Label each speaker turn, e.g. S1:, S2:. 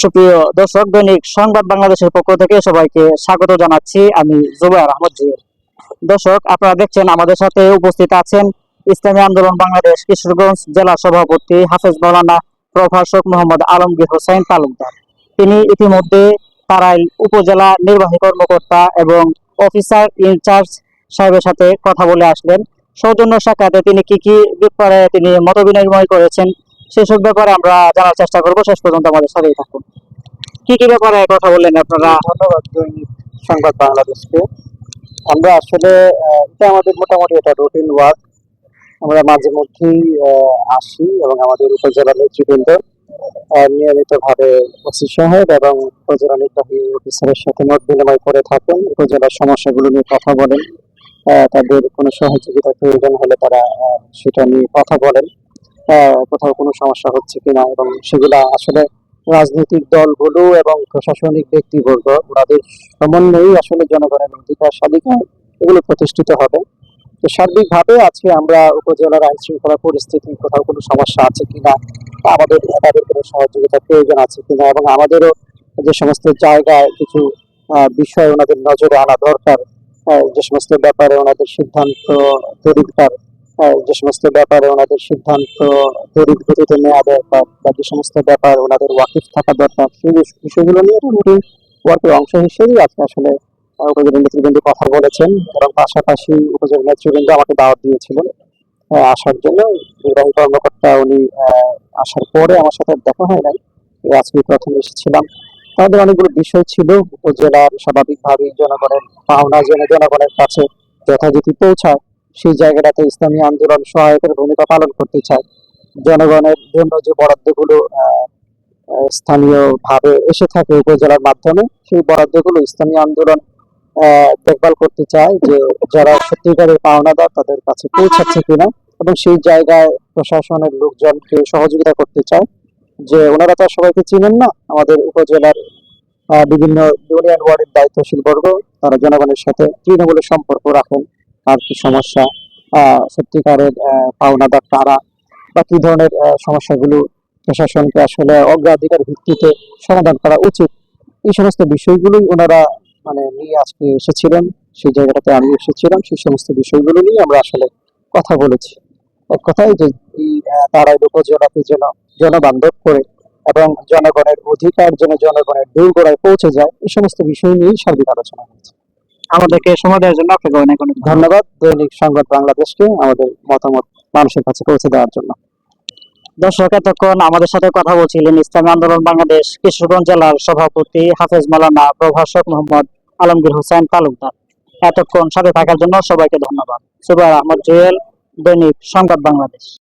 S1: সুপ্রিয় দর্শক, দৈনিক সংবাদ বাংলাদেশের পক্ষ থেকে সবাইকে স্বাগত জানাচ্ছি আমি জুবাইর আহমদ দর্শক, আপনারা দেখছেন আমাদের সাথে উপস্থিত আছেন ইসলামী আন্দোলন বাংলাদেশ কিশোরগঞ্জ জেলা সভাপতি হাফেজ মৌলানা প্রভাষক মোহাম্মদ আলমগীর হোসেন তালুকদার। তিনি ইতিমধ্যে তারাইল উপজেলা নির্বাহী কর্মকর্তা এবং অফিসার ইনচার্জ সাহেবের সাথে কথা বলে আসলেন। সৌজন্য সাক্ষাতে তিনি কি কি ব্যাপারে তিনি মত বিনিময় করেছেন সেসব ব্যাপারে আমরা জানার চেষ্টা করব। শেষ পর্যন্ত আমাদের সাথেই থাকুন। কি কি ব্যাপারে কথা বললেন আপনারা?
S2: ধন্যবাদ, দৈনিক সংবাদ বাংলাদেশকে। আমরা আসলে এটা আমাদের মোটামুটি এটা রুটিন ওয়ার্ক আমরা মাঝে মধ্যেই আসি এবং আমাদের উপজেলা নেতৃবৃন্দ নিয়মিত ভাবে ওসি সাহেব এবং উপজেলা নির্বাহী অফিসারের সাথে মত বিনিময় করে থাকেন, উপজেলার সমস্যাগুলো নিয়ে কথা বলেন। তাদের কোনো সহযোগিতা প্রয়োজন হলে তারা সেটা নিয়ে কথা বলেন। কোথাও কোনো সমস্যা হচ্ছে কিনা এবং সেগুলা আসলে রাজনৈতিক দলগুলো এবং প্রশাসনিক ব্যক্তিবর্গ, ওনাদের সমন্বয়েই আসলে জনগণের অধিকার স্বাধিকার এগুলো প্রতিষ্ঠিত হবে। তো সার্বিকভাবে আজকে আমরা উপজেলার আইন শৃঙ্খলা পরিস্থিতি, কোথাও কোনো সমস্যা আছে কিনা, আমাদের তাদের কোনো সহযোগিতা প্রয়োজন আছে কিনা এবং আমাদেরও যে সমস্ত জায়গায় কিছু বিষয় ওনাদের নজরে আনা দরকার যে সমস্ত ব্যাপারে ওনাদের সিদ্ধান্ত তরিকার যে সমস্ত ব্যাপারে ওনাদের সিদ্ধান্ত তড়িৎ গতিতে নেওয়া দরকার বা যে সমস্ত ব্যাপার ওনাদের ওয়াকিফ থাকা দরকার, সেই বিষয়গুলো নিয়ে রুটিন ওয়ার্কের অংশ হিসেবেই আজকে আসলে উপজেলা নেতৃবৃন্দ কথা বলেছেন এবং পাশাপাশি উপজেলা নেতৃবৃন্দ আমাকে দাওয়াত দিয়েছিলেন আসার জন্য। নির্বাহী কর্মকর্তা উনি আসার পরে আমার সাথে দেখা হয় নাই আজকে প্রথম এসেছিলাম। তাদের অনেকগুলো বিষয় ছিল, উপজেলার স্বাভাবিকভাবেই জনগণের পাওনা জেনে জনগণের কাছে যথাযথ পৌঁছায়। সেই জায়গাটাতে ইসলামী আন্দোলন সহায়কের ভূমিকা পালন করতে চায়। জনগণের জন্য যে বরাদ্দগুলো স্থানীয়ভাবে এসে থাকে উপজেলার মাধ্যমে, সেই বরাদ্দগুলো ইসলামী আন্দোলন দেখভাল করতে চায় যে যারা সত্যিকারের পাওনাদার তাদের কাছে পৌঁছাচ্ছে কিনা এবং সেই জায়গায় প্রশাসনের লোকজনকে সহযোগিতা করতে চায় যে ওনারা তো সবাইকে চিনেন না। আমাদের উপজেলার বিভিন্ন ইউনিয়ন ওয়ার্ডের দায়িত্বশীল বর্গ, তারা জনগণের সাথে তৃণমূলের সম্পর্ক রাখেন। আর কি সমস্যা? সত্যিকারের পাওনাদার তারা বা কি ধরনের সমস্যাগুলো প্রশাসনকে আসলে অগ্রাধিকার ভিত্তিতে সমাধান করা উচিত? এই সমস্ত বিষয়গুলোই ওনারা মানে নিয়ে আজকে এসেছিলেন। সেই জায়গাটাতে আমি এসেছিলাম। সেই সমস্ত বিষয়গুলো নিয়ে আমরা আসলে কথা বলেছি। এক কথায় যে তারাই উপজেলাকে যেন জনবান্ধব করে এবং জনগণের অধিকার যেন জনগণের দূরগোড়ায় পৌঁছে যায় এই সমস্ত বিষয় নিয়েই সার্বিক আলোচনা হয়েছে।
S1: আমাদেরকে সময় দেওয়ার জন্য আপনাকে অনেক অনেক
S2: ধন্যবাদ। দৈনিক সংবাদ বাংলাদেশকে আমাদের মতামত মানুষের কাছে পৌঁছে দেওয়ার জন্য।
S1: দর্শক এতক্ষণ আমাদের সাথে কথা বলছিলেন ইসলামী আন্দোলন বাংলাদেশ কিশোরগঞ্জ জেলার সভাপতি হাফেজ মালানা প্রভাষক মোহাম্মদ আলমগীর হোসেন তালুকদার। এতক্ষণ সাথে থাকার জন্য সবাইকে ধন্যবাদ। সুবাই আহমদ জুয়েল দৈনিক সংবাদ বাংলাদেশ।